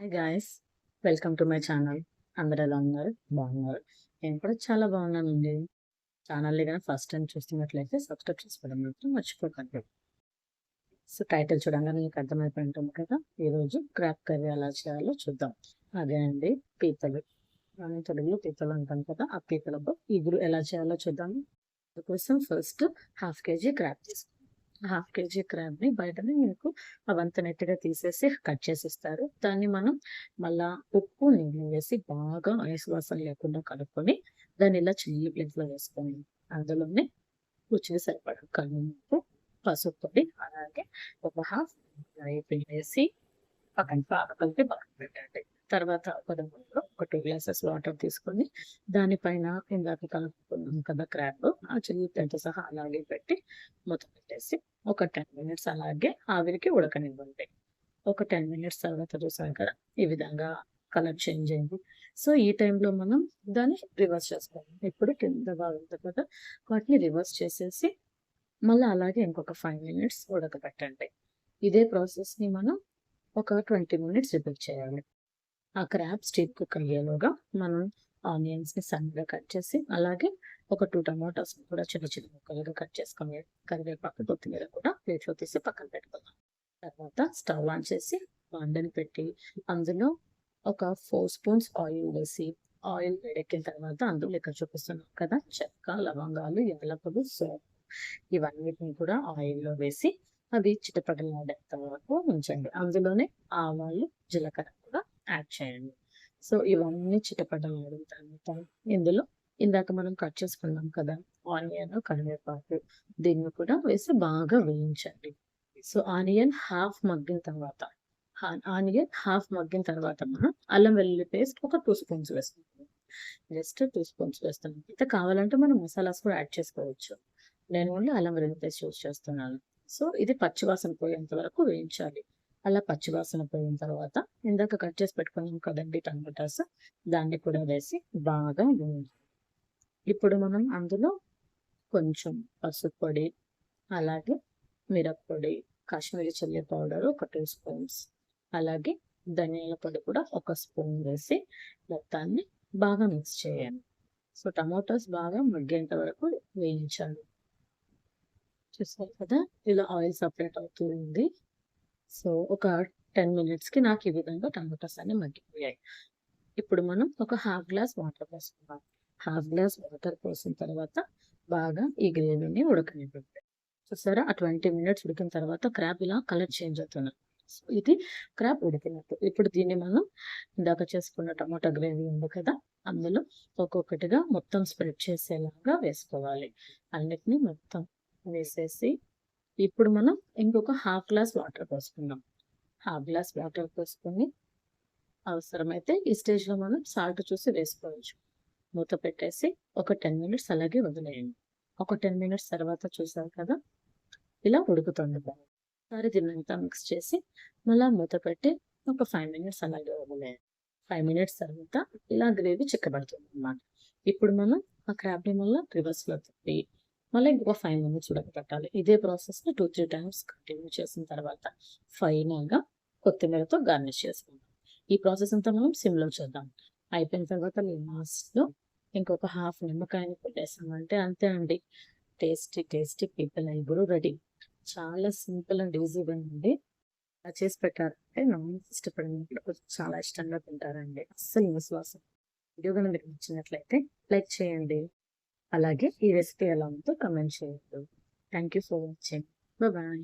Hi guys welcome to my channel అందరు ఎలా ఉన్నారు? బాగున్నారు. నేను కూడా చాలా బాగున్నానండి. ఛానల్ని కానీ ఫస్ట్ టైం చూస్తున్నట్లయితే సబ్స్క్రైబ్ చేసుకోవడం మాత్రం మర్చిపోకండి. సో టైటిల్ చూడంగానే మీకు అర్థమైపోయి ఉంటుంది కదా? ఈరోజు క్రాప్ కర్రీ ఎలా చేయాలో చూద్దాం. అదేనండి పీతలు. మనం తెలుగులో పీతలు అంటాం కదా? ఆ పీతలతో ఇగురు ఎలా చేయాలో చూద్దాం. అందుకోసం ఫస్ట్ హాఫ్ కేజీ క్రాప్ తీసుకుంటాం హాఫ్ కేజీ క్రాబ్ని బయటనే మీకు అవంతా నెట్టిగా తీసేసి కట్ చేసి ఇస్తారు దాన్ని మనం మళ్ళా ఉప్పు నీళ్ళు వేసి బాగా ఐస్ వాసన లేకుండా కలుపుకొని దాన్ని ఇలా చిన్న ప్లేట్లో వేసుకొని అందులోనే రుచికి సరిపడ కలుపు పసుపు పొడి అలాగే ఒక హాఫ్ పిండి వేసి పక్కన పాక కలిపి పక్కన పెట్టండి తర్వాత ఒక దాంట్లో ఒక టూ గ్లాసెస్ వాటర్ తీసుకొని దానిపైన ఇందాక కలుపుకున్నాం కదా క్రాబ్ ఆ చిల్లి పెంట సహా అలాగే పెట్టి మూత పెట్టేసి ఒక టెన్ మినిట్స్ అలాగే ఆవిరికి ఉడకనివ్వండి. ఒక టెన్ మినిట్స్ తర్వాత చూసాం కదా ఈ విధంగా కలర్ చేంజ్ అయింది. సో ఈ టైంలో మనం దాన్ని రివర్స్ చేసుకోవాలి. ఇప్పుడు కింద బాగుంది కదా వాటిని రివర్స్ చేసేసి మళ్ళీ అలాగే ఇంకొక ఫైవ్ మినిట్స్ ఉడకబెట్టండి. ఇదే ప్రాసెస్ని మనం ఒక ట్వంటీ మినిట్స్ రిపీట్ చేయాలి. ఆ క్రాబ్ స్టీప్ కుక్ అయ్యేలోగా మనం ఆనియన్స్ని సన్నగా కట్ చేసి అలాగే ఒక టూ టమాటోస్ కూడా చిన్న చిన్న ముక్కలుగా కట్ చేసుకుని కరివేపాకు కొత్తిమీర కూడా ప్లేట్లో తీసి పక్కన పెట్టుకుందాం. తర్వాత స్టవ్ ఆన్ చేసి వండని పెట్టి అందులో ఒక ఫోర్ స్పూన్స్ ఆయిల్ వేసి ఆయిల్ వేడెక్కిన తర్వాత అందులో ఇక్కడ చూపిస్తున్నాం కదా చెక్క లవంగాలు యాలకులు సోప్ ఇవన్నిటిని కూడా ఆయిల్లో వేసి అవి చిటపటలాడేంత వరకు ఉంచండి. అందులోనే ఆవాలు జీలకర్ర యాడ్ చేయండి సో ఇవన్నీ చిటపటలాడిన తర్వాత ఇందులో ఇందాక మనం కట్ చేసుకున్నాం కదా ఆనియన్ కరివేపాకు. దీన్ని కూడా వేసి బాగా వేయించండి. సో ఆనియన్ హాఫ్ మగ్గిన తర్వాత ఆనియన్ హాఫ్ మగ్గిన తర్వాత మనం అల్లం వెల్లుల్లి పేస్ట్ ఒక టూ స్పూన్స్ వేసుకుంటాం జస్ట్ టూ స్పూన్స్ వేస్తున్నాం అయితే కావాలంటే మనం మసాలాస్ కూడా యాడ్ చేసుకోవచ్చు. నేను ఓన్లీ అల్లం వెల్లుల్లి పేస్ట్ యూస్ చేస్తున్నాను. సో ఇది పచ్చివాసన పోయేంత వరకు వేయించాలి. అలా పచ్చివాసన పోయిన తర్వాత ఇందాక కట్ చేసి పెట్టుకున్నాం కదండి టమాటాస్ దాన్ని కూడా వేసి బాగా ఇప్పుడు మనం అందులో కొంచెం పసుపు పొడి అలాగే మిరప్పొడి కాశ్మీరీ చిల్లీ పౌడర్ ఒక టూ స్పూన్స్ అలాగే ధనియాల పొడి కూడా ఒక స్పూన్ వేసి మొత్తాన్ని బాగా మిక్స్ చేయాలి. సో టమాటోస్ బాగా మగ్గేంత వరకు వేయించాలి. చూసారు కదా ఇలా ఆయిల్ సపరేట్ అవుతుంది సో ఒక టెన్ మినిట్స్కి నాకు ఈ విధంగా టమాటోస్ అన్ని మగ్గిపోయాయి. ఇప్పుడు మనం ఒక హాఫ్ గ్లాస్ వాటర్ పోసుకుందాం. హాఫ్ గ్లాస్ వాటర్ పోసిన తర్వాత బాగా ఈ గ్రేవీని ఉడకనివ్వండి. చూసారా? ఆ ట్వంటీ మినిట్స్ ఉడికిన తర్వాత క్రాప్ ఇలా కలర్ చేంజ్ అవుతుంది. సో ఇది క్రాప్ ఉడికినట్టు. ఇప్పుడు దీన్ని మనం ఇందాక చేసుకున్న టమాటా గ్రేవీ ఉంది కదా అందులో ఒక్కొక్కటిగా మొత్తం స్ప్రెడ్ చేసేలాగా వేసుకోవాలి. అన్నిటినీ మొత్తం వేసేసి ఇప్పుడు మనం ఇంకొక హాఫ్ గ్లాస్ వాటర్ పోసుకుందాం. హాఫ్ గ్లాస్ వాటర్ పోసుకొని అవసరమైతే ఈ స్టేజ్లో మనం సాల్ట్ చూసి వేసుకోవచ్చు. మూత పెట్టేసి ఒక టెన్ మినిట్స్ అలాగే వదిలేయండి. ఒక టెన్ మినిట్స్ తర్వాత చూసారు కదా? ఇలా ఉడుకుతుంది. ఒకసారి దీన్నంతా మిక్స్ చేసి మళ్ళీ మూత పెట్టి ఒక ఫైవ్ మినిట్స్ అలాగే వదిలేయండి. ఫైవ్ మినిట్స్ తర్వాత ఇలా గ్రేవీ చిక్కబడుతుంది అన్నమాట ఇప్పుడు మనం ఆ క్రాబ్ని మళ్ళీ రివర్స్లో తిప్పి మళ్ళీ ఇంకొక ఫైవ్ మినిట్స్ ఉడకబెట్టాలి. ఇదే ప్రాసెస్ని టూ త్రీ టైమ్స్ కంటిన్యూ చేసిన తర్వాత ఫైనల్గా కొత్తిమీరతో గార్నిష్ చేసుకుందాం. ఈ ప్రాసెస్ అంతా మనం సిమ్లో చేద్దాం. అయిపోయిన తర్వాత లాస్ట్లో ఇంకొక హాఫ్ నిమ్మకాయని పెట్టేసామంటే అంతే అండి. టేస్టీ టేస్టీ పీపుల్ ఇప్పుడు రెడీ చాలా సింపుల్ అండ్ ఈజీగా ఉంది అలా చేసి పెట్టారంటే నాన్ ఇష్టపడిన చాలా ఇష్టంగా తింటారండి. అస్సలు విశ్వాసం. వీడియో కనుక మీకు నచ్చినట్లయితే లైక్ చేయండి. అలాగే ఈ రెసిపీ ఎలా ఉందో కమెంట్ చేయండి. Thank you for watching bye